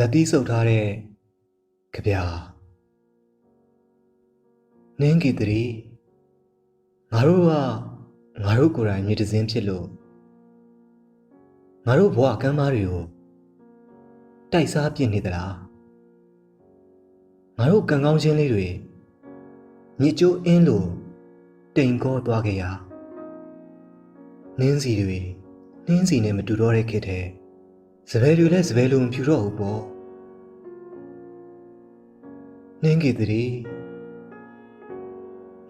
လက်သီးဆုပ်ထားတဲ့ကြပြာနင်းကီတရီငါတို့ကငါတို့ကိုယ်တိုင်မြေတစင်းဖြစ်လို့ငါတို့ဘဝကမ်းမားတွေကိုတိုက်စားပြစ်နေသလားငါတို့ကံကောင်းခြင်းလေးတွေညစ်ကြိုးအင်းလို့တိမ်ကောသွားခဲ့ရနင်းစီတွေနင်းစီနဲ့မတူတော့တဲ့ခေတ်တဲ့ စပယ်တွေလည်းစပယ်လိုမဖြူတော့ဘူးပေါ့နင်းကေတည်း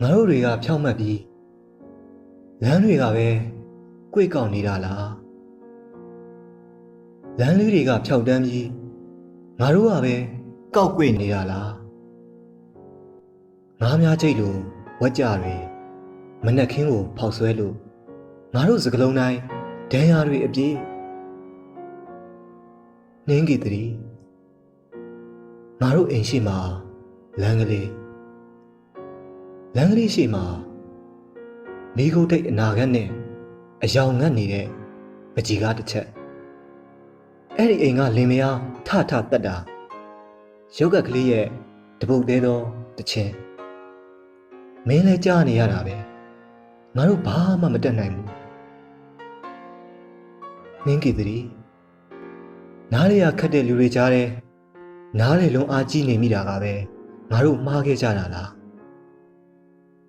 ငါတို့တွေကဖြောက်မှတ်ပြီးလမ်းတွေကပဲကြွေကောက်နေတာလားလမ်းလေးတွေကဖြောက်တန်းပြီးငါတို့ကပဲကောက်ကွေ့နေတာလားငါးများချိတ်လိုဝက်ကြတွေမနက်ခင်းကိုဖောက်ဆွဲလို့ငါတို့စကလုံးတိုင်းဒဏ်ရာတွေအပြည့် နင်းကီတရီငါတို့အိမ်ရှိမှာလမ်းကလေးလမ်းကလေးရှိမှာမိခိုးတိတ်အနာဂတ်နဲ့အယောင်ငတ်နေတဲ့ပကြီးကားတစ်ချက်အဲ့ဒီအိမ်ကလင်မယားထထတက်တာရုပ်ကကလေးရဲ့တပုတ်သေးသောတခြင်းမင်းလဲကြားနေရတာပဲငါတို့ဘာမှမတက်နိုင်ဘူးမင်းကီတရီ နားလေရခတ်တဲ့လူတွေကြားတယ်နားလေလုံးအားကြီးနေမိတာကပဲငါတို့မှားခဲ့ကြတာလား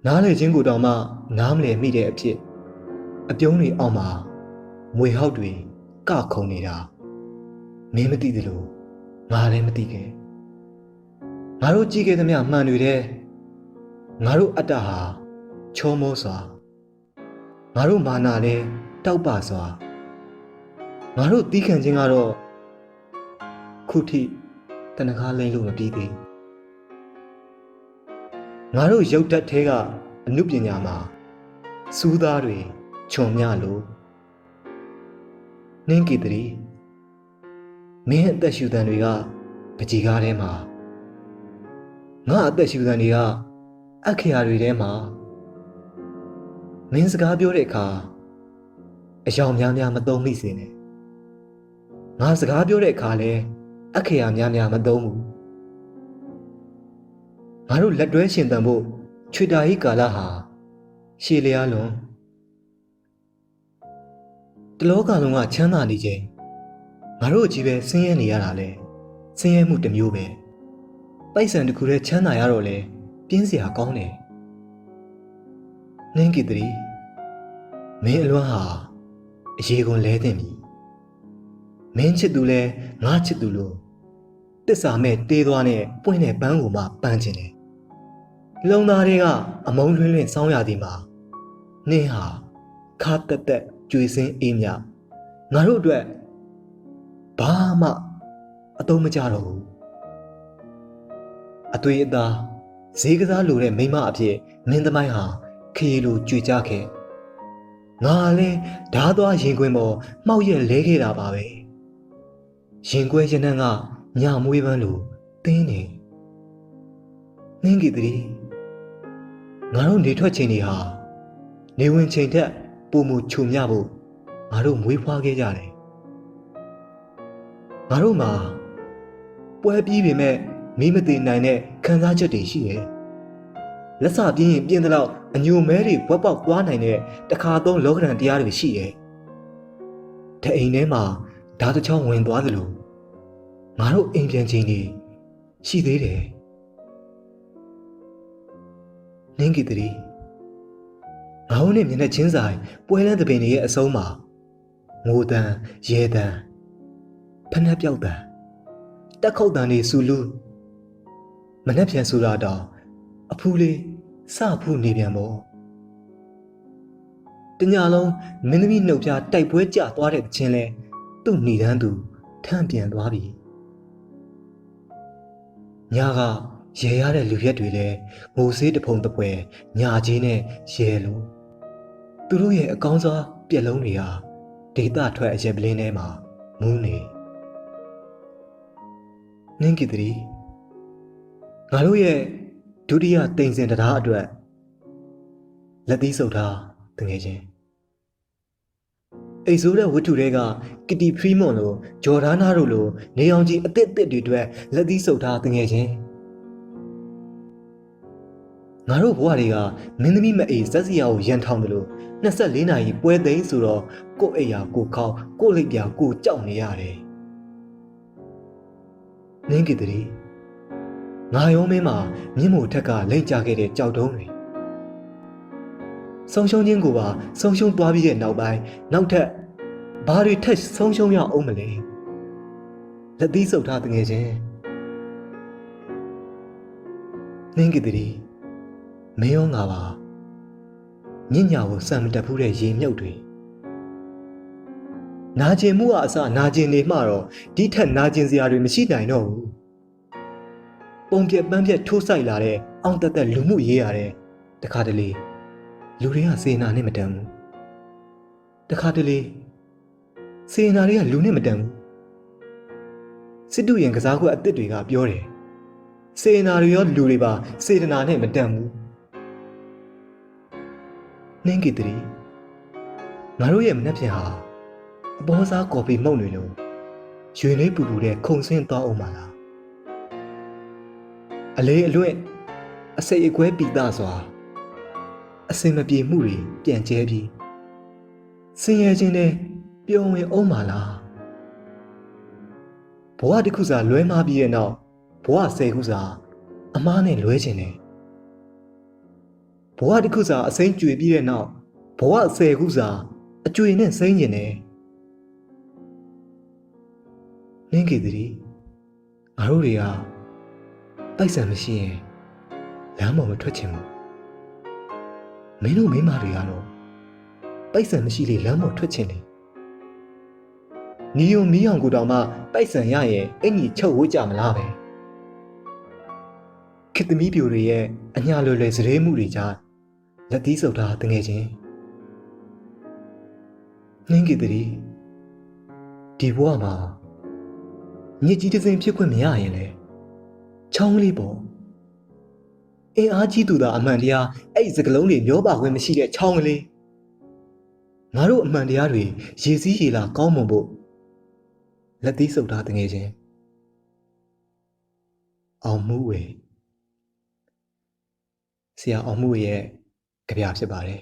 နားလေချင်းကိုတောင်မှနားမလည်မိတဲ့အဖြစ်အပြုံးတွေအောက်မှာမွေဟောက်တွေကခုန်နေတာမင်းမသိသလိုငါလည်းမသိခဲ့ငါတို့ကြည့်ခဲ့သမျှမှန်တွေတဲ့ငါတို့အတ္တဟာချောမောစွာငါတို့မာနာလဲတောက်ပစွာငါတို့တီးခံခြင်းကတော့ ခုထိတနခါလိမ့်လို့မပြီးသေးငါတို့ရုပ်ဓာတ်ထဲကအမှုပညာမှာစူးသားတွေခြုံမြလို့နင်းကီတရီမင်းအသက်ရှူတန်တွေကပကြီးကားထဲမှာငါအသက်ရှူတန်တွေကအခရာတွေထဲမှာမင်းစကားပြောတဲ့အခါအယောင်များများမသုံးမိစေနဲ့ငါစကားပြောတဲ့အခါလဲ အခရာများများမသုံးဘူးငါတို့လက်တွဲရှင်တန်ဖို့ချွေတာဟိကာလဟာရှည်လျားလွန်တလောကလုံးကချမ်းသာနေခြင်းငါတို့ကြီးပဲဆင်းရဲနေရတာလဲဆင်းရဲမှုတစ်မျိုးပဲပိုက်ဆံတစ်ခုတည်းချမ်းသာရတော့လဲပြင်းစရာကောင်းတယ်နင်းကီတရီမင်းအလွမ်းဟာအရေးကုန်လဲတင်ပြီ မင်းချစ်သူလဲငါချစ်သူလို့တစ္ဆာမဲ့တေးသွားနဲ့ပွင့်တဲ့ပန်းကိုမှပန်းခြင်းတယ်လုံသားတွေကအမုံလွှင်းလွှင်းစောင်းရသည်မှာနင်းဟာခါတက်တက်ကြွေစင်းအေးမြငါတို့အတွက်ဘာမှအသုံးမကျတော့ဘူးအသွေးအသားဈေးကစားလိုတဲ့မိမအဖြစ်မင်းသမိုင်းဟာခရီလိုကြွေကြခဲ့ငါလည်းဓားသွားရင်ခွင်ပေါ်မှောက်ရက်လဲခဲ့တာပါပဲ ရင်ခွဲရနန်းကညမွေးပန်းလိုတင်းနေနှင်းကြည့်တည်းငါတို့နေထွက်ချိန်တွေဟာနေဝင်ချိန်ထက်ပုံမှုခြုံမြဖို့ငါတို့မွေးဖွားခဲ့ကြတယ်ငါတို့မှာပွဲပြီးပေမဲ့မိမသိနိုင်တဲ့ခံစားချက်တွေရှိတယ်လက်စပြင်းရင်ပြင်းတဲ့လောက်အညိုမဲတွေဝက်ပေါက်သွားနိုင်တဲ့တခါသုံးလောကရန်တရားတွေရှိတယ်တအိမ်ထဲမှာ ဓာတ်တစ်ချောင်းဝင်သွားသလိုငါတို့အိမ်ပြန်ချိန်နေရှိသေးတယ်နင်းကီတရီငါတို့နဲ့မျက်နှာချင်းဆိုင်ပွဲလန်းသပင်တွေရဲ့အဆုံးမှာငိုတန်ရဲတန်ဖနှက်ပြောက်တန်တက်ခုတ်တန်တွေစူလူမနှက်ပြန်ဆူလာတော့အဖူးလေးစဖူးနေပြန်ပေါ့တညာလုံးမင်းသမီးနှုတ်ပြတိုက်ပွဲကြသွားတဲ့ချင်းလဲ သူ့หนีတန်းသူထန့်ပြန်သွားပြီညာကရေရတဲ့လူရက်တွေလဲငိုဆေးတဖုံတပွဲညာချင်းနဲ့ရဲလို့သူတို့ရဲ့အကောင်းစားပြက်လုံးတွေဟာဒေတာထွက်အရက်ပလင်းထဲမှာမူးနေနင်းကီတရီငါတို့ရဲ့ဒုတိယတိမ်စင်တရားအတွက်လက်သီးဆုပ်ထားတငယ်ချင်း အိတ်ဆိုးတဲ့ဝတ္ထုတွေကကစ်တီဖရီမွန်လိုဂျော်ဒါနာတို့လိုနေအောင်ကြီးအသစ်အသစ်တွေအတွက်လက်သီးဆုပ်ထားတငယ်ချင်းငါတို့ဘဝတွေကမင်းသမီးမအေးဇက်စီယာကိုရန်ထောင်တယ်လို့24နာရီပွဲသိမ်းဆိုတော့ကို့အိယာကိုခေါက်ကို့လိပ်ပြာကိုကြောက်နေရတယ်နင်းကီတရီငါရောမင်းမှာမြင့်မို့ထက်ကလိမ့်ကြခဲ့တဲ့ကြောက်တုံးတွေ ဆုံးရှုံးခြင်းကိုပါဆုံးရှုံးသွားပြီးတဲ့နောက်ပိုင်းနောက်ထပ်ဘာတွေထက်ဆုံးရှုံးရအောင်မလဲလက်သီးဆုပ်ထားတငယ်ချင်းနင်းကီတရီမင်းရောငါပါညဉ့်ညာကိုစံမတက်ဘူးတဲ့ရေမြုပ်တွေနာကျင်မှုကအစနာကျင်နေမှတော့ဒီထက်နာကျင်စရာတွေမရှိနိုင်တော့ဘူးပုံပြက်ပန်းပြက်ထိုးဆိုင်လာတဲ့အောင်တက်တက်လူမှုရေးရတဲ့တခါတလေ လူတွေကစေနာနဲ့မတန်ဘူးတခါတလေစေနာတွေကလူနဲ့မတန်ဘူးစစ်တူရင်ကစားခွက်အစ်စ်တွေကပြောတယ်စေနာတွေရောလူတွေပါစေတနာနဲ့မတန်ဘူးနှင်းကီတရီငါတို့ရဲ့မနှက်ပြန်ဟာအပေါ်စားကော်ဖီမှုန့်တွေလို့ရွေလေးပူပူတဲ့ခုံဆင်းသွားအောင်ပါလားအလေးအလွတ်အစိတ်အကွဲပီတာစွာ အစင်မပြေမှုတွေပြန်ကျဲပြီးဆင်းရဲခြင်းနဲ့ပျော်ဝင်အောင်ပါလားဘဝတစ်ခုစာလွဲမှားပြီးရဲ့နောက်ဘဝဆယ်ခုစာအမားနဲ့လွဲခြင်းနဲ့ဘဝတစ်ခုစာအစိမ့်ကျွေပြီးတဲ့နောက်ဘဝဆယ်ခုစာအကျွေနဲ့စိမ့်ကျင်တယ်နင်းကေတရီငါတို့တွေကတိုက်ဆံမရှိရင်လမ်းပေါ်မထွက်ချင်ဘူး မင်းတို့မိန်းမတွေကတော့တိုက်ဆံမရှိလေလမ်းပေါ်ထွက်ချင်တယ်နီယုံမီးအောင်ကိုတောင်မှတိုက်ဆံရရင်အင်ကြီးချုပ်ဝတ်ကြမလားပဲခေတ္တမီးပြိုတွေရဲ့အညာလွယ်လွယ်စရေမှုတွေကြားလက်သီးဆုပ်ထားတငယ်ချင်းနှင်းကီတရီဒီဘဝမှာညစ်ကြီးတစ်စိမ်ဖြစ်ခွင့်မရရင်လေချောင်းလေးပေါ့ အင်အားကြီးသူသာအမှန်တရားအဲ့ဒီစကလုံးတွေမျောပါခွင့်မရှိတဲ့ချောင်းကလေးငါတို့အမှန်တရားတွေရေစည်းရေလာကောင်းမွန်ဖို့လက်သီးဆုပ်ထားတငယ်ချင်းအောင်မှုဝေဆရာအောင်မှုဝေရဲ့ကြပြဖြစ်ပါတယ်